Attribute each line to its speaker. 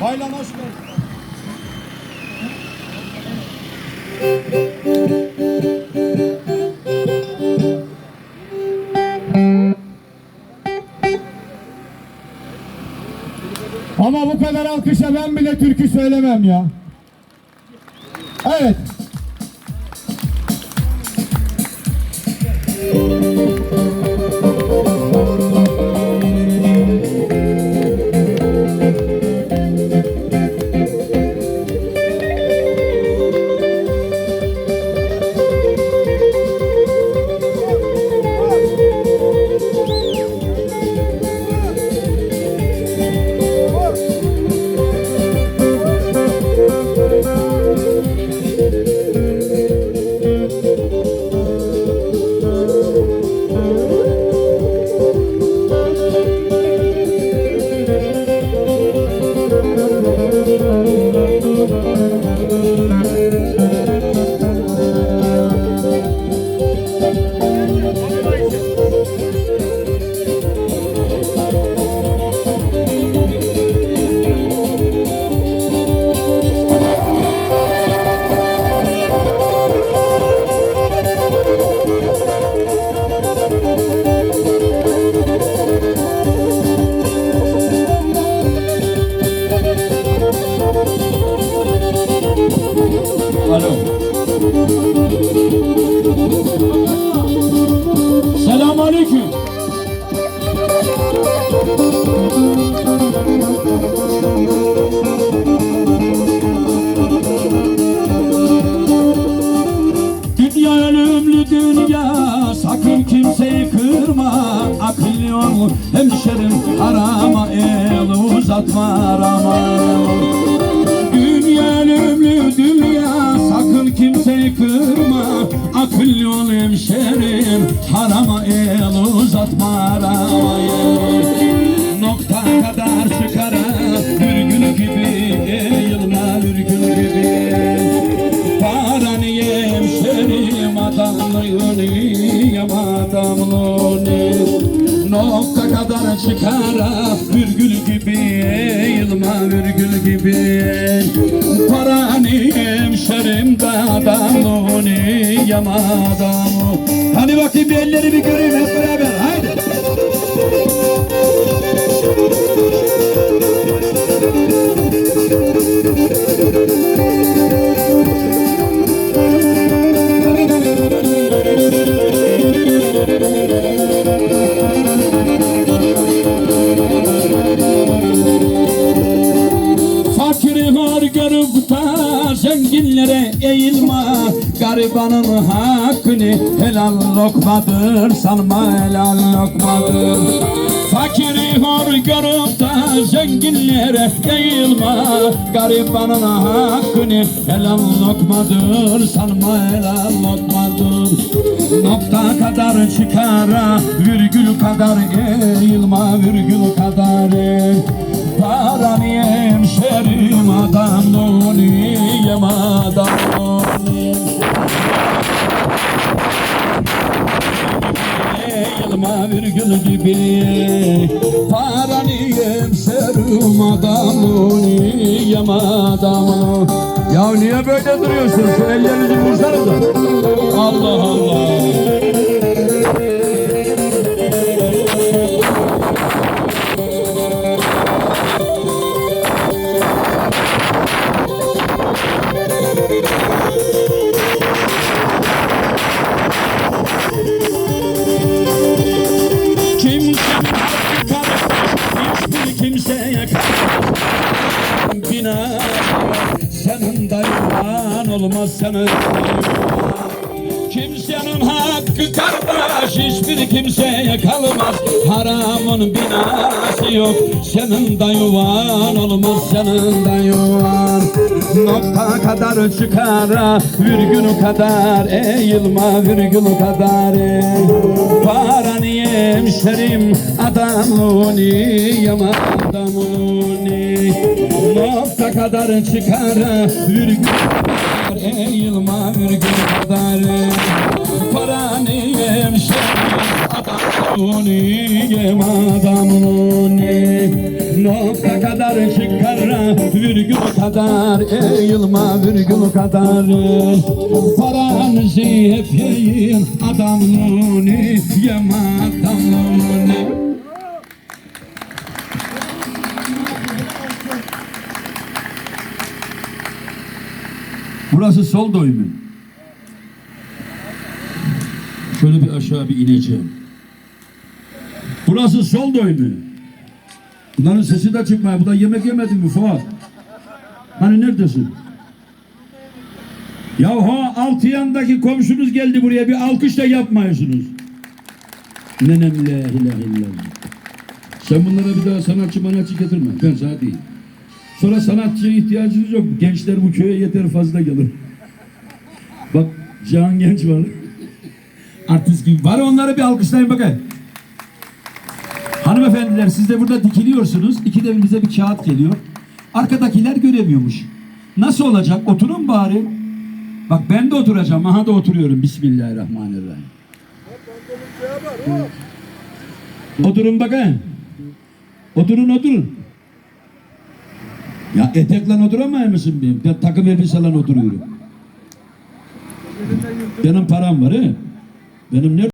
Speaker 1: Baylan hoş. Ama bu kadar alkışa ben bile türkü söylemem ya. Evet. Yol hemşerim harama el uzatma arama Dünya ölümlü dünya sakın kimseyi kırma. Akıl yol hemşerim harama el uzatma arama Nokta kadar çıkara virgül gibi eğilme virgül gibi. Paranı hemşerim adamlığını yem adamlığını Nokta kadar çıkara virgül gibi eğilme virgül gibi. Paranı hemşerim de adamlığını yem adamı. Hadi bakayım bir elleri bir göreyim hep beraber haydi da zenginlere eğilme Garibanın hakkını helal lokmadır sanma helal lokmadır. Fakiri hor görüp da zenginlere eğilme Garibanın hakkını helal lokmadır sanma helal lokmadır. Nokta kadar çıkara virgül kadar eğilme virgül kadar eğil Paranı hemşerim adamlığını yem adamlığını Yılma virgül gibi. Paranı hemşerim adamlığını yem adamlığını Ya niye böyle duruyorsun? Şu ellerinizi vursanıza Allah Allah kimseye. Bina senin dayılan olmaz senin Kimsenin hakkı kardeş hiçbir kimseye kalmaz. Haramın binası yok. Senin de yuvan olmaz senin de yuvan. Nokta kadar çıkara virgül kadar eğilme virgül kadar Paranı hemşerim adamlığını yama adamlığını Nokta kadar çıkara virgül kadar eğilme virgül kadar paranıyım Adamınıyım adamını Nokta kadar çıkar virgül kadar Eğilme virgül kadar. Paranızı hep yiyin Adamını yem adamını Burası sol doyumu. Şöyle bir aşağı bir ineceğim. Burası sol doyumu. Bunların sesi de çıkmıyor. Bu da yemek yemedin mi Fuat? Hani neredesin? Ya ha altı yandaki komşunuz geldi buraya bir alkış da yapmıyorsunuz. Nenem la. Sen bunlara bir daha sanatçı manatçı getirme. Ben sana değil. Sonra sanatçıya ihtiyacınız yok. Gençler bu köye yeter fazla gelir. Bak Can Genç var. Artist gibi. Var onları bir alkışlayın bakayım. Hanımefendiler siz de burada dikiliyorsunuz. İki de bize bir kağıt geliyor. Arkadakiler göremiyormuş. Nasıl olacak? Oturun bari. Bak ben de oturacağım. Aha da oturuyorum. Bismillahirrahmanirrahim. Oturun bakayım. Oturun oturun. Ya etekle oturamıyor musun benim? Ben takım elbiseyle oturuyorum. Benim param var he. Benim ne